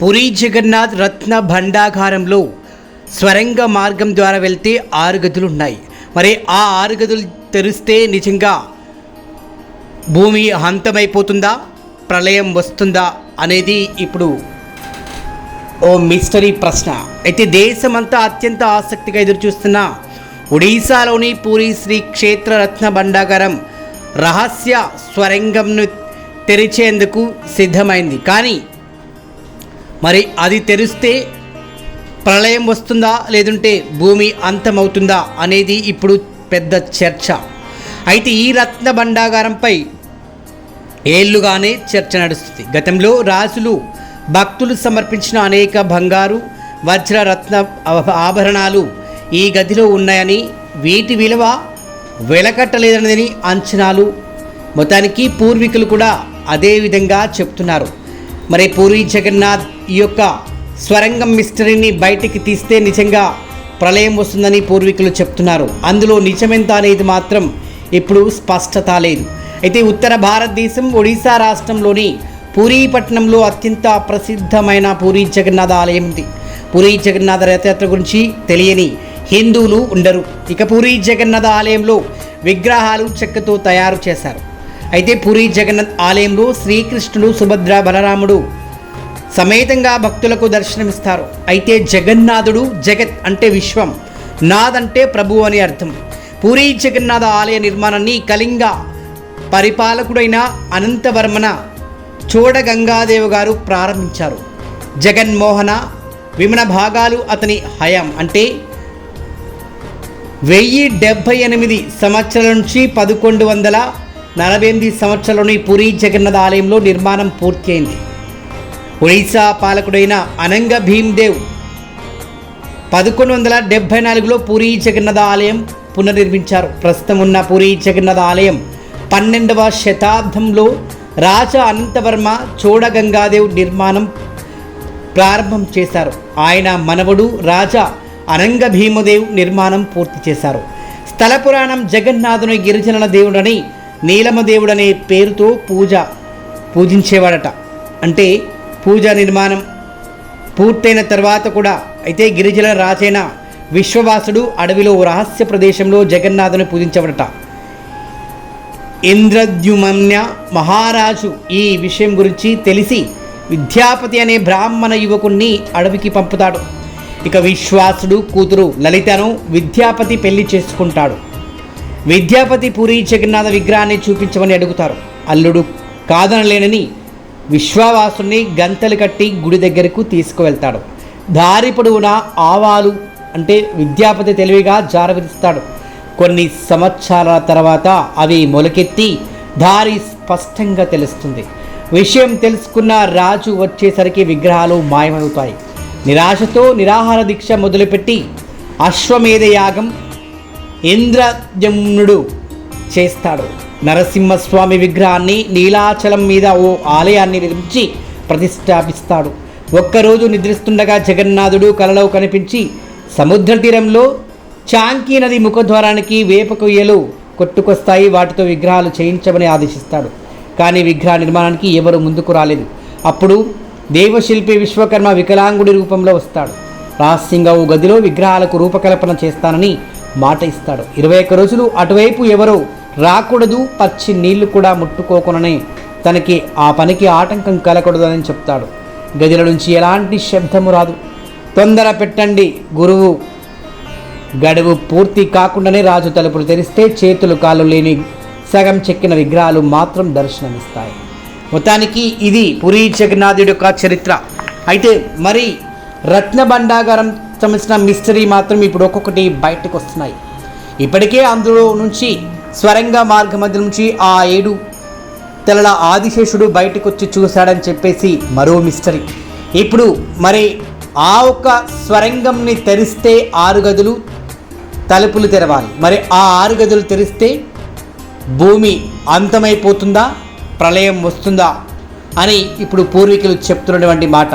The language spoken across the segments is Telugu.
పురి జగన్నాథ్ రత్న భండాగారంలో స్వరంగ మార్గం ద్వారా వెళ్తే ఆరు గదులు ఉన్నాయి. మరి ఆ ఆరు గదులు తెరిస్తే నిజంగా భూమి హంతమైపోతుందా ప్రళయం వస్తుందా? అనేది ఇప్పుడు ఓ మిస్టరీ ప్రశ్న. అయితే దేశమంతా అత్యంత ఆసక్తిగా ఎదురుచూస్తున్న ఒడిశాలోని పూరి శ్రీ క్షేత్ర రత్న భండాగారం రహస్య స్వరంగంను తెరిచేందుకు సిద్ధమైంది. కానీ మరి అది తెరిస్తే ప్రళయం వస్తుందా? లేదంటే భూమి అంతమవుతుందా? అనేది ఇప్పుడు పెద్ద చర్చ. అయితే ఈ రత్న భండాగారంపై ఏళ్ళుగానే చర్చ నడుస్తుంది. గతంలో రాజులు భక్తులు సమర్పించిన అనేక బంగారు వజ్ర రత్న ఆభరణాలు ఈ గదిలో ఉన్నాయని వీటి విలువ వెలకట్టలేదనేది అంచనాలు మొత్తానికి పూర్వీకులు కూడా అదే విధంగా చెప్తున్నారు. మరి పూరి జగన్నాథ్ ఈ యొక్క స్వరంగం మిస్టరీని బయటికి తీస్తే నిజంగా ప్రళయం వస్తుందని పూర్వీకులు చెప్తున్నారు. అందులో నిజమెంత అనేది మాత్రం ఇప్పుడు స్పష్టత లేదు. అయితే ఉత్తర భారతదేశం ఒడిశా రాష్ట్రంలోని పూరీపట్నంలో అత్యంత ప్రసిద్ధమైన పూరీ జగన్నాథ ఆలయం ఉంది పూరీ జగన్నాథ రథయాత్ర గురించి తెలియని హిందువులు ఉండరు. ఇక పూరీ జగన్నాథ ఆలయంలో విగ్రహాలు చెక్కతో తయారు చేశారు. అయితే పూరీ జగన్నాథ్ ఆలయంలో శ్రీకృష్ణుడు సుభద్ర బలరాముడు సమేతంగా భక్తులకు దర్శనమిస్తారు. అయితే జగన్నాథుడు జగత్ అంటే విశ్వం నాథ్ అంటే ప్రభు అని అర్థం. పూరి జగన్నాథ ఆలయ నిర్మాణాన్ని కళింగ పరిపాలకుడైన అనంతవర్మన చూడగంగాదేవి గారు ప్రారంభించారు. జగన్మోహన విమన భాగాలు అతని హయాం అంటే వెయ్యి డెబ్భై ఎనిమిది సంవత్సరాల నుంచి పదకొండు వందల నలభై ఎనిమిది సంవత్సరంలోని పూరి జగన్నాథ ఆలయంలో నిర్మాణం పూర్తయింది. ఒడిశా పాలకుడైన అనంగ భీమ్దేవ్ పదకొండు వందల డెబ్భై నాలుగులో పూరి జగన్నాథ ఆలయం పునర్నిర్మించారు. ప్రస్తుతం ఉన్న పూరి జగన్నాథ ఆలయం పన్నెండవ శతాబ్దంలో రాజా అనంతవర్మ చోడగంగాదేవ్ నిర్మాణం ప్రారంభం చేశారు. ఆయన మనవడు రాజా అనంగ భీమదేవ్ నిర్మాణం పూర్తి చేశారు. స్థల పురాణం జగన్నాథుని గిరిజనుల దేవుడని నీలమ దేవుడనే పేరుతో పూజ పూజించేవాడట. అంటే పూజ నిర్మాణం పూర్తయిన తర్వాత కూడా అయితే గిరిజన రాజైన విశ్వవాసుడు అడవిలో రహస్య ప్రదేశంలో జగన్నాథుని పూజించబడట. ఇంద్రద్యుమన్య మహారాజు ఈ విషయం గురించి తెలిసి విద్యాపతి అనే బ్రాహ్మణ యువకుణ్ణి అడవికి పంపుతాడు. ఇక విశ్వాసుడు కూతురు లలితను విద్యాపతి పెళ్ళి చేసుకుంటాడు. విద్యాపతి పూరి జగన్నాథ విగ్రహాన్ని చూపించమని అడుగుతారు. అల్లుడు కాదనలేనని విశ్వావాసుని గంతలు కట్టి గుడి దగ్గరకు తీసుకువెళ్తాడు. దారి పొడవునా ఆవాలు అంటే విద్యాపతి తెలివిగా జారవిస్తాడు కొన్ని సంవత్సరాల తర్వాత అవి మొలకెత్తి దారి స్పష్టంగా తెలుస్తుంది. విషయం తెలుసుకున్న రాజు వచ్చేసరికి విగ్రహాలు మాయమవుతాయి. నిరాశతో నిరాహార దీక్ష మొదలుపెట్టి అశ్వమేధ యాగం ఇంద్రజమునుడు చేస్తాడు. నరసింహస్వామి విగ్రహాన్ని నీలాచలం మీద ఓ ఆలయాన్ని నిర్మించి ప్రతిష్టాపిస్తాడు. ఒక్కరోజు నిద్రిస్తుండగా జగన్నాథుడు కలలో కనిపించి సముద్ర తీరంలో చాంకీ నది ముఖద్వారానికి వేప కొయ్యలు కొట్టుకొస్తాయి. వాటితో విగ్రహాలు చేయించమని ఆదేశిస్తాడు. కానీ విగ్రహ నిర్మాణానికి ఎవరు ముందుకు రాలేదు. అప్పుడు దేవశిల్పి విశ్వకర్మ వికలాంగుడి రూపంలో వస్తాడు. రహస్యంగా ఓ గదిలో విగ్రహాలకు రూపకల్పన చేస్తానని మాట ఇస్తాడు. ఇరవై ఒక్క రోజులు అటువైపు ఎవరో రాకూడదు పచ్చి నీళ్ళు కూడా ముట్టుకోకునని తనకి ఆ పనికి ఆటంకం కలకూడదని చెప్తాడు. గదిల నుంచి ఎలాంటి శబ్దము రాదు. తొందర పెట్టండి గురువు. గడువు పూర్తి కాకుండానే రాజు తలుపులు తెరిస్తే చేతులు కాళ్ళు లేని సగం చెక్కిన విగ్రహాలు మాత్రం దర్శనమిస్తాయి. మొత్తానికి ఇది పురీ జగన్నాథుడి యొక్క చరిత్ర. అయితే మరి రత్న భండాగారం సంబంధించిన మిస్టరీ మాత్రం ఇప్పుడు ఒక్కొక్కటి బయటకు వస్తున్నాయి. ఇప్పటికే అందులో నుంచి స్వరంగ మార్గ మధ్య నుంచి ఆ ఏడు తెలల ఆదిశేషుడు బయటకు వచ్చి చూశాడని చెప్పేసి మరో మిస్టరీ. ఇప్పుడు మరి ఆ ఒక్క స్వరంగంని తెరిస్తే ఆరు గదులు తలుపులు తెరవాలి. మరి ఆ ఆరు గదులు తెరిస్తే భూమి అంతమైపోతుందా? ప్రళయం వస్తుందా? అని ఇప్పుడు పూర్వీకులు చెప్తున్నటువంటి మాట.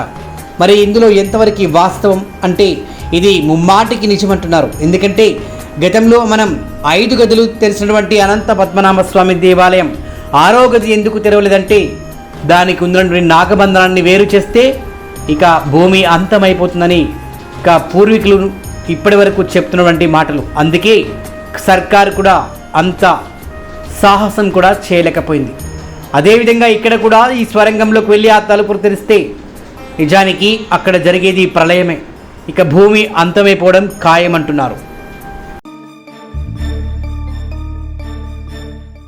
మరి ఇందులో ఎంతవరకు వాస్తవం అంటే ఇది ముమ్మాటికి నిజమంటున్నారు. ఎందుకంటే గతంలో మనం ఐదు గదులు తెరిచినటువంటి అనంత పద్మనాభ స్వామి దేవాలయం. ఆరో గది ఎందుకు తెరవలేదంటే దానికి ఉన్నటువంటి నాగబంధనాన్ని వేరు చేస్తే ఇక భూమి అంతమైపోతుందని ఇక పూర్వీకులు ఇప్పటి వరకు చెప్తున్నటువంటి మాటలు. అందుకే సర్కార్ కూడా అంత సాహసం కూడా చేయలేకపోయింది. అదేవిధంగా ఇక్కడ కూడా ఈ స్వరంగంలోకి వెళ్ళి ఆ తలుపులు తెరిస్తే నిజానికి అక్కడ జరిగేది ప్రళయమే. ఇక భూమి అంతమైపోవడం ఖాయమంటున్నారు.